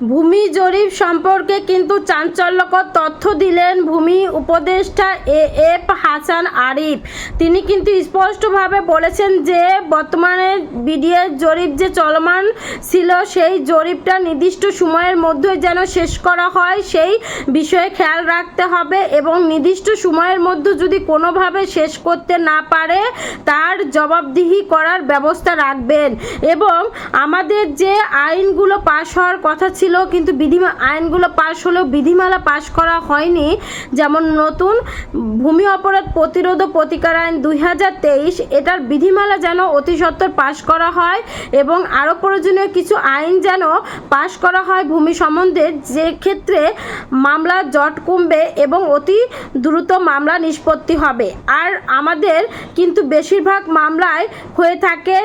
ভূমি জরিপ সম্পর্কে কিন্তু চাঞ্চল্যকর তথ্য দিলেন ভূমি উপদেষ্টা এ এফ হাসান আরিফ। তিনি কিন্তু স্পষ্টভাবে বলেছেন যে, বর্তমানে বিডিএর জরিপ যে চলমান ছিল, সেই জরিপটা নির্দিষ্ট সময়ের মধ্যে যেন শেষ করা হয়, সেই বিষয়ে খেয়াল রাখতে হবে এবং নির্দিষ্ট সময়ের মধ্যে যদি কোনোভাবে শেষ করতে না পারে, তার জবাবদিহি করার ব্যবস্থা রাখবেন। এবং আমাদের যে আইনগুলো পাশ হওয়ার কথা ছিল কিন্তু বিধিমা, আইনগুলো পাশ হলেও বিধিমালা পাশ করা হয়নি। যেমন নতুন, ভূমি অপরাধ প্রতিরোধ ও প্রতিকার আইন দুই হাজার তেইশ, এটার বিধিমালা যেন অতি পাশ করা হয় এবং আরও প্রয়োজনীয় কিছু আইন যেন পাশ করা হয় ভূমি সম্বন্ধে, যে ক্ষেত্রে মামলা জট কমবে এবং অতি দ্রুত মামলা নিষ্পত্তি হবে। আর আমাদের কিন্তু বেশিরভাগ মামলায় হয়ে থাকে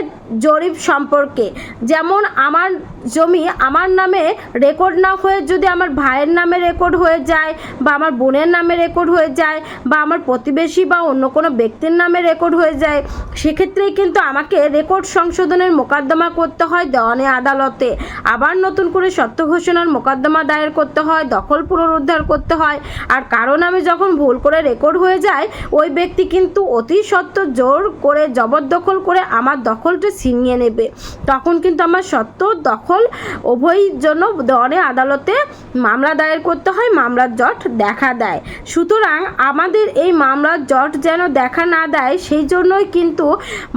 জরিপ সম্পর্কে। যেমন, আমার জমি আমার নামে রেকর্ড না হয়ে যদি আমার ভাইয়ের নামে রেকর্ড হয়ে যায় বা আমার বোনের নামে রেকর্ড হয়ে যায় বা আমার প্রতিবেশী বা অন্য কোনো ব্যক্তির নামে রেকর্ড হয়ে যায়, সেক্ষেত্রেই কিন্তু আমাকে রেকর্ড সংশোধনের মোকদ্দমা করতে হয় দেওয়ানি আদালতে। আবার নতুন করে সত্য ঘোষণার মোকদ্দমা দায়ের করতে হয়, দখল পুনরুদ্ধার করতে হয়। আর কারণ আমি যখন ভুল করে রেকর্ড হয়ে যায়, ওই ব্যক্তি কিন্তু অতি সত্য জোর করে জবরদখল করে আমার দখলটা ছিনিয়ে নেবে। তখন কিন্তু আমার সত্য দখল উভয়ের জন্য দেওয়ানি আদালতে মামলা দায়ের করতে হয়, মামলার জট দেখা দেয়। সুতরাং আমাদের এই মামলার জট যেন দেখা না দেয়, সেই জন্যই কিন্তু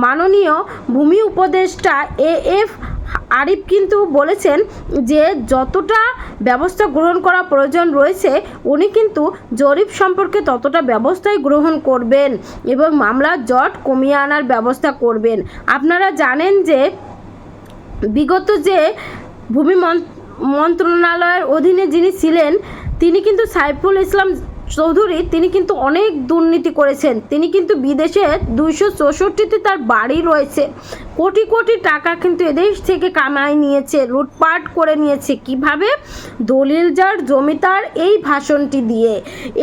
মাননীয় ভূমি উপদেষ্টা এ এফ আরিফ কিন্তু বলেছেন যে, যতটা ব্যবস্থা গ্রহণ করা প্রয়োজন রয়েছে, উনি কিন্তু জরিপ সম্পর্কে ততটা ব্যবস্থাই গ্রহণ করবেন এবং মামলার জট কমিয়ে আনার ব্যবস্থা করবেন। আপনারা জানেন যে, বিগত যে ভূমি মন্ত্রণালয়ের অধীনে যিনি ছিলেন, তিনি কিন্তু সাইফুল ইসলাম চৌধুরী, তিনি কিন্তু অনেক দুর্নীতি করেছেন। তিনি কিন্তু বিদেশে দুইশো চৌষট্টিতে তার বাড়ি রয়েছে। কোটি কোটি টাকা কিন্তু এদেশ থেকে কামাই নিয়েছে, লুটপাট করে নিয়েছে। কীভাবে? দলিল যার জমিদার এই ভাষণটি দিয়ে।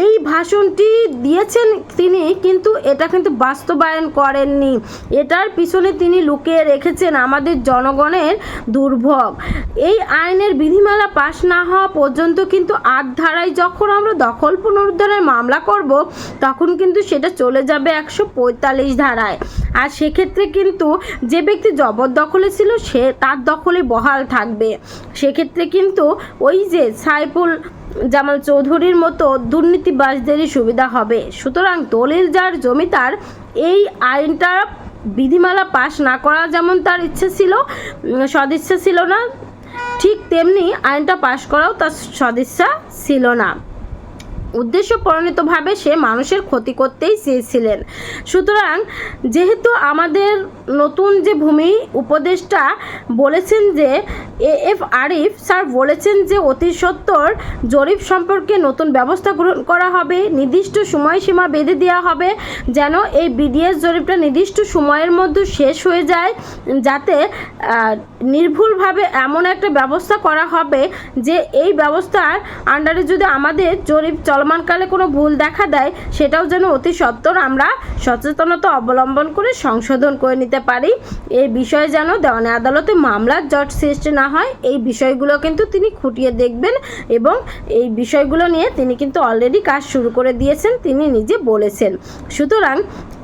এই ভাষণটি দিয়েছেন তিনি, কিন্তু এটা কিন্তু বাস্তবায়ন করেননি। এটার পিছনে তিনি লুকিয়ে রেখেছেন আমাদের জনগণের দুর্ভোগ। এই আইনের বিধিমালা পাশ না হওয়া পর্যন্ত কিন্তু আট ধারায় যখন আমরা দখল পুনরুদ্ধারের মামলা করব, তখন কিন্তু সেটা চলে যাবে একশো পঁয়তাল্লিশ ধারায়। আর সেক্ষেত্রে কিন্তু যে ব্যক্তি জবরদখলে ছিল, সে তার দখলে বহাল থাকবে। সেক্ষেত্রে কিন্তু ওই যে সাইফুল জামাল চৌধুরীর মতো দুর্নীতিবাজদেরই সুবিধা হবে। সুতরাং দলিল যার জমিদার এই আইনটা বিধিমালা পাশ না করা যেমন তার ইচ্ছে ছিল সদিচ্ছা ছিল না, ঠিক তেমনি আইনটা পাশ করাও তার সদিচ্ছা ছিল না। উদ্দেশ্য প্রণীতভাবে সে মানুষের ক্ষতি করতেই চেয়েছিলেন। সুতরাং যেহেতু আমাদের নতুন যে ভূমি উপদেষ্টা বলেছেন যে এ এফ আরিফ স্যার বলেছেন যে অতি সত্বর জরিপ সম্পর্কে নতুন ব্যবস্থা গ্রহণ করা হবে, নির্দিষ্ট সময়সীমা বেঁধে দেওয়া হবে, যেন এই বিডিএস জরিপটা নির্দিষ্ট সময়ের মধ্যে শেষ হয়ে যায়, যাতে নির্ভুলভাবে এমন একটা ব্যবস্থা করা হবে যে এই ব্যবস্থার আন্ডারে যদি আমাদের জরিপ চলমানকালে কোনো ভুল দেখা দেয়, সেটাও যেন অতি সত্বর আমরা সচেতনতা অবলম্বন করে সংশোধন করে নিতে পারি। এই বিষয়ে যেন দেওয়ানি আদালতে মামলার জট সৃষ্টি না হয়, এই বিষয়গুলো কিন্তু তিনি খুঁটিয়ে দেখবেন এবং এই বিষয়গুলো নিয়ে তিনি কিন্তু অলরেডি কাজ শুরু করে দিয়েছেন, তিনি নিজে বলেছেন। সুতরাং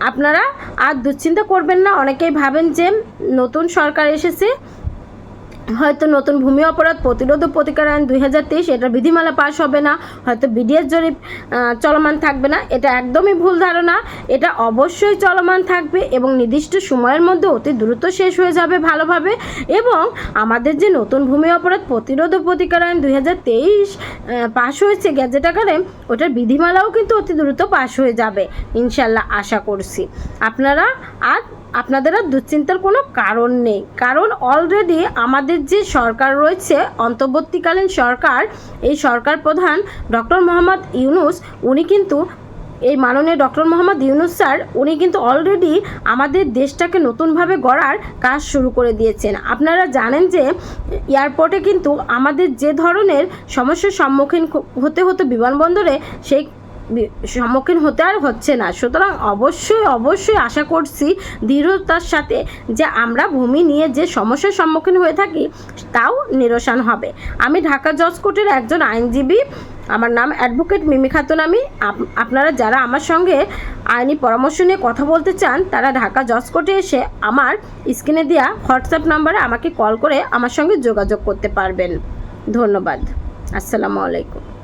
আপনারা আর দুশ্চিন্তা করবেন না, অনেকেই ভাবেন যে নতুন সরকার এসেছে হয়তো নতুন ভূমি অপরাধ, প্রতিরোধ ও প্রতিকার আইন দুই হাজার তেইশ এটার বিধিমালা পাশ হবে না। হয়তো বিডিএস জরিপ চলমান থাকবে না। এটা একদমই ভুল ধারণা। এটা অবশ্যই চলমান থাকবে এবং নির্দিষ্ট সময়ের মধ্যে অতি দ্রুত শেষ হয়ে যাবে ভালোভাবে। এবং আমাদের যে নতুন ভূমি অপরাধ, প্রতিরোধ ও প্রতিকার আইন দুই হাজার তেইশ পাশ হয়েছে গ্যাজেট আকারে, ওটার বিধিমালাও কিন্তু অতি দ্রুত পাশ হয়ে যাবে। ইনশাল্লাহ আশা করছি। আপনারা আর আপনাদের আর দুশ্চিন্তার কোনো কারণ নেই। কারণ অলরেডি আমাদের যে সরকার রয়েছে, অন্তর্বর্তীকালীন সরকার, এই সরকার প্রধান ডক্টর মোহাম্মদ ইউনুস, উনি কিন্তু, এই মাননীয় ডক্টর মোহাম্মদ ইউনুস স্যার, উনি কিন্তু অলরেডি আমাদের দেশটাকে নতুনভাবে গড়ার কাজ শুরু করে দিয়েছেন। আপনারা জানেন যে এয়ারপোর্টে কিন্তু আমাদের যে ধরনের সমস্যার সম্মুখীন হতে হতো বিমানবন্দরে সেই সম্মুখীন হতে আর হচ্ছে না। সুতরাং অবশ্যই অবশ্যই আশা করছি দৃঢ়তার সাথে যে আমরা ভূমি নিয়ে যে সমস্যার সম্মুখীন হয়ে থাকি, তাও নিরসন হবে। আমি ঢাকা জজ কোর্টের একজন আইনজীবী। আমার নাম অ্যাডভোকেট মিমি খাতুন আমি। আপনারা যারা আমার সঙ্গে আইনি পরামর্শ নিয়ে কথা বলতে চান, তারা ঢাকা জজ কোর্টে এসে আমার স্ক্রিনে দেওয়া হোয়াটসঅ্যাপ নাম্বারে আমাকে কল করে আমার সঙ্গে যোগাযোগ করতে পারবেন। ধন্যবাদ। আসসালামু আলাইকুম।